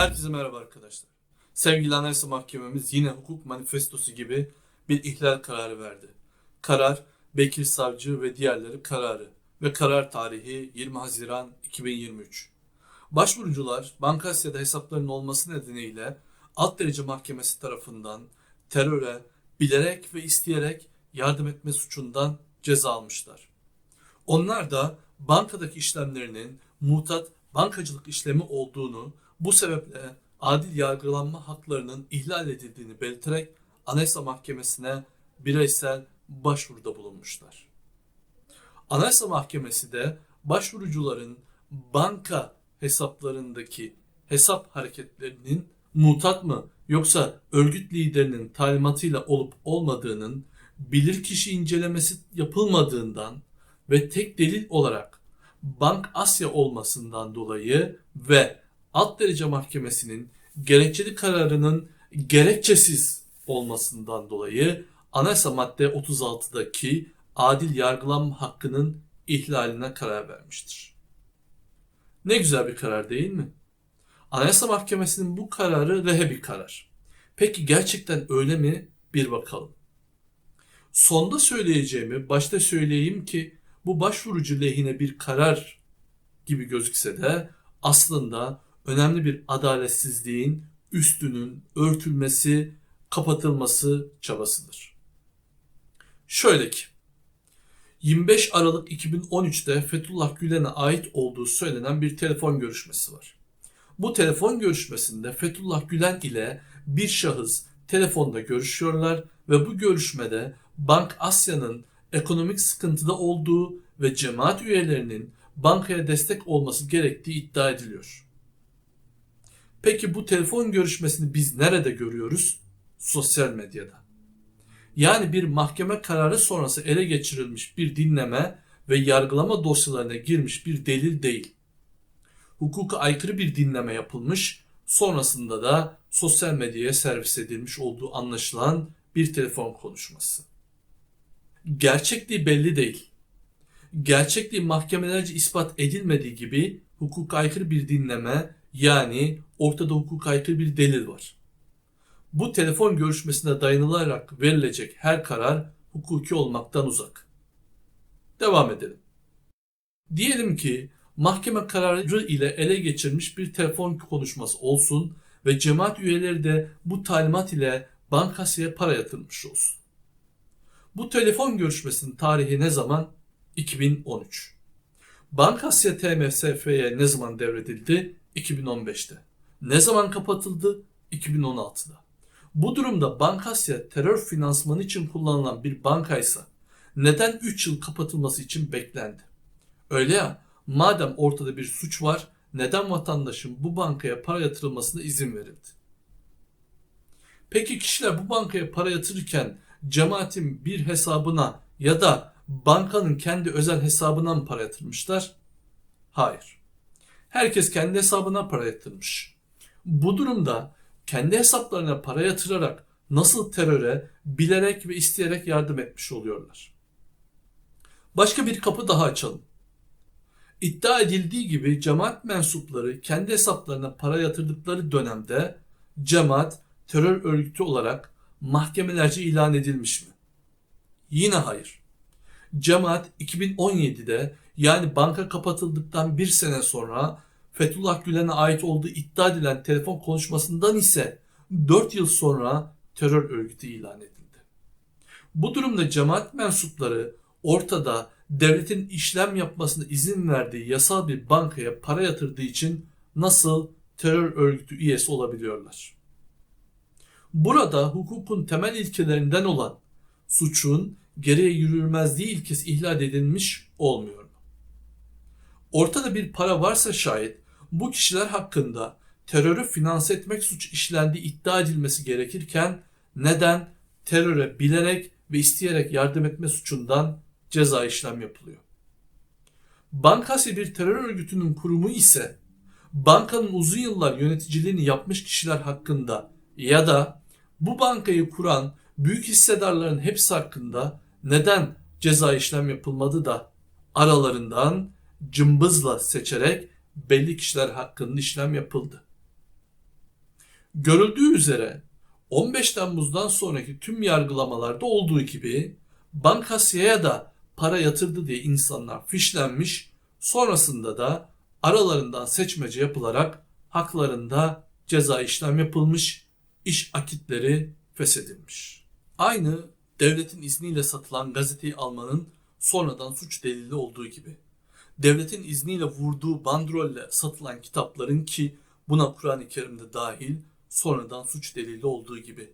Herkese merhaba arkadaşlar. Sevgili Anayasa Mahkememiz yine hukuk manifestosu gibi bir ihlal kararı verdi. Karar Bekir Savcı ve diğerleri kararı ve karar tarihi 20 Haziran 2023. Başvurucular Bankasya'da hesaplarının olması nedeniyle alt derece mahkemesi tarafından teröre bilerek ve isteyerek yardım etme suçundan ceza almışlar. Onlar da bankadaki işlemlerinin mutat bankacılık işlemi olduğunu, bu sebeple adil yargılanma haklarının ihlal edildiğini belirterek Anayasa Mahkemesi'ne bireysel başvuruda bulunmuşlar. Anayasa Mahkemesi de başvurucuların banka hesaplarındaki hesap hareketlerinin mutat mı yoksa örgüt liderinin talimatıyla olup olmadığının bilirkişi incelemesi yapılmadığından ve tek delil olarak Bank Asya olmasından dolayı ve alt derece mahkemesinin gerekçeli kararının gerekçesiz olmasından dolayı anayasa madde 36'daki adil yargılanma hakkının ihlaline karar vermiştir. Ne güzel bir karar değil mi? Anayasa Mahkemesi'nin bu kararı rehe bir karar. Peki gerçekten öyle mi? Bir bakalım. Sonda söyleyeceğimi başta söyleyeyim ki bu başvurucu lehine bir karar gibi gözükse de aslında önemli bir adaletsizliğin üstünün örtülmesi, kapatılması çabasıdır. Şöyle ki 25 Aralık 2013'te Fethullah Gülen'e ait olduğu söylenen bir telefon görüşmesi var. Bu telefon görüşmesinde Fethullah Gülen ile bir şahıs telefonda görüşüyorlar ve bu görüşmede Bank Asya'nın ekonomik sıkıntıda olduğu ve cemaat üyelerinin bankaya destek olması gerektiği iddia ediliyor. Peki bu telefon görüşmesini biz nerede görüyoruz? Sosyal medyada. Yani bir mahkeme kararı sonrası ele geçirilmiş bir dinleme ve yargılama dosyalarına girmiş bir delil değil. Hukuka aykırı bir dinleme yapılmış, sonrasında da sosyal medyaya servis edilmiş olduğu anlaşılan bir telefon konuşması. Gerçekliği belli değil. Gerçekliği mahkemelerce ispat edilmediği gibi hukuka aykırı bir dinleme yani ortada hukuka aykırı bir delil var. Bu telefon görüşmesine dayanılarak verilecek her karar hukuki olmaktan uzak. Devam edelim. Diyelim ki mahkeme kararı ile ele geçirilmiş bir telefon konuşması olsun ve cemaat üyeleri de bu talimat ile bankasıya para yatırmış olsun. Bu telefon görüşmesinin tarihi ne zaman? 2013. Bankasya TMSF'ye ne zaman devredildi? 2015'te. Ne zaman kapatıldı? 2016'da. Bu durumda Bankasya terör finansmanı için kullanılan bir bankaysa neden 3 yıl kapatılması için beklendi? Öyle ya madem ortada bir suç var neden vatandaşın bu bankaya para yatırılmasına izin verildi? Peki kişiler bu bankaya para yatırırken cemaatin bir hesabına ya da bankanın kendi özel hesabına mı para yatırmışlar? Hayır. Herkes kendi hesabına para yatırmış. Bu durumda kendi hesaplarına para yatırarak nasıl teröre bilerek ve isteyerek yardım etmiş oluyorlar. Başka bir kapı daha açalım. İddia edildiği gibi cemaat mensupları kendi hesaplarına para yatırdıkları dönemde cemaat terör örgütü olarak mahkemelerce ilan edilmiş mi? Yine hayır. Cemaat 2017'de yani banka kapatıldıktan bir sene sonra Fethullah Gülen'e ait olduğu iddia edilen telefon konuşmasından ise 4 yıl sonra terör örgütü ilan edildi. Bu durumda cemaat mensupları ortada devletin işlem yapmasına izin verdiği yasal bir bankaya para yatırdığı için nasıl terör örgütü üyesi olabiliyorlar? Burada hukukun temel ilkelerinden olan suçun geriye yürülmezliği ilkesi ihlal edilmiş olmuyor mu? Ortada bir para varsa şayet bu kişiler hakkında terörü finanse etmek suç işlendiği iddia edilmesi gerekirken neden teröre bilerek ve isteyerek yardım etme suçundan ceza işlem yapılıyor? Bankası bir terör örgütünün kurumu ise bankanın uzun yıllar yöneticiliğini yapmış kişiler hakkında ya da bu bankayı kuran büyük hissedarların hepsi hakkında neden ceza işlem yapılmadı da aralarından cımbızla seçerek belli kişiler hakkında işlem yapıldı. Görüldüğü üzere 15 Temmuz'dan sonraki tüm yargılamalarda olduğu gibi Bankasya'ya da para yatırdı diye insanlar fişlenmiş, sonrasında da aralarından seçmece yapılarak haklarında ceza işlem yapılmış, iş akitleri feshedilmiş. Aynı devletin izniyle satılan gazeteyi almanın sonradan suç delili olduğu gibi. Devletin izniyle vurduğu bandrolle satılan kitapların ki buna Kur'an-ı Kerim'de dahil sonradan suç delili olduğu gibi.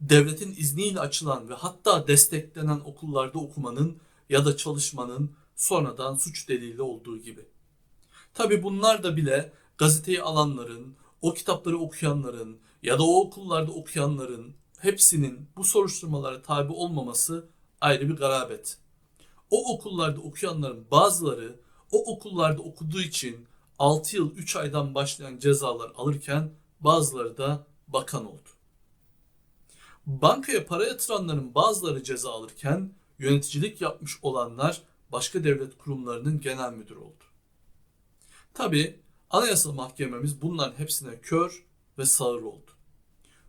Devletin izniyle açılan ve hatta desteklenen okullarda okumanın ya da çalışmanın sonradan suç delili olduğu gibi. Tabi bunlar da bile gazeteyi alanların, o kitapları okuyanların ya da o okullarda okuyanların hepsinin bu soruşturmalara tabi olmaması ayrı bir garabet. O okullarda okuyanların bazıları o okullarda okuduğu için 6 yıl 3 aydan başlayan cezalar alırken bazıları da bakan oldu. Bankaya para yatıranların bazıları ceza alırken yöneticilik yapmış olanlar başka devlet kurumlarının genel müdürü oldu. Tabi Anayasal Mahkememiz bunların hepsine kör ve sağır oldu.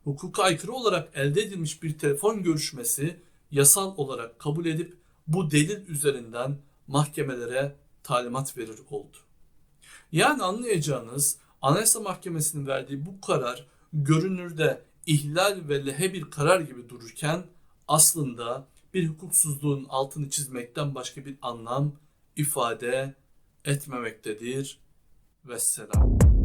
Hukuka aykırı olarak elde edilmiş bir telefon görüşmesi yasal olarak kabul edip bu delil üzerinden mahkemelere talimat verir oldu. Yani anlayacağınız Anayasa Mahkemesi'nin verdiği bu karar görünürde ihlal ve lehe bir karar gibi dururken aslında bir hukuksuzluğun altını çizmekten başka bir anlam ifade etmemektedir. Vesselam.